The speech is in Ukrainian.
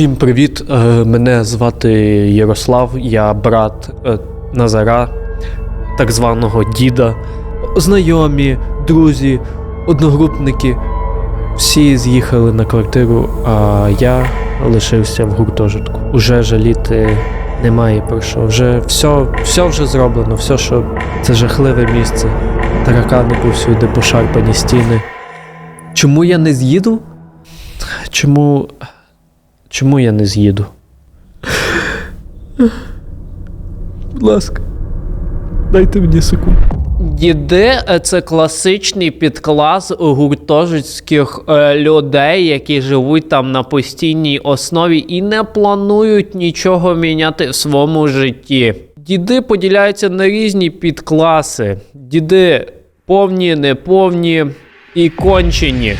Всім привіт! Е, Мене звати Ярослав, я брат е, Назара, так званого діда. Знайомі, друзі, одногрупники. Всі з'їхали на квартиру, а я лишився в гуртожитку. Уже жаліти немає про що. Вже все, все вже зроблено, все, що це жахливе місце. Таракани повсюди, пошарпані стіни. Чому я не з'їду? Чому. Чому я не з'їду? Будь ласка, дайте мені секунду. Діди це класичний підклас гуртожитських е, людей, які живуть там на постійній основі і не планують нічого міняти в своєму житті. Діди поділяються на різні підкласи. Діди повні, неповні і кончені.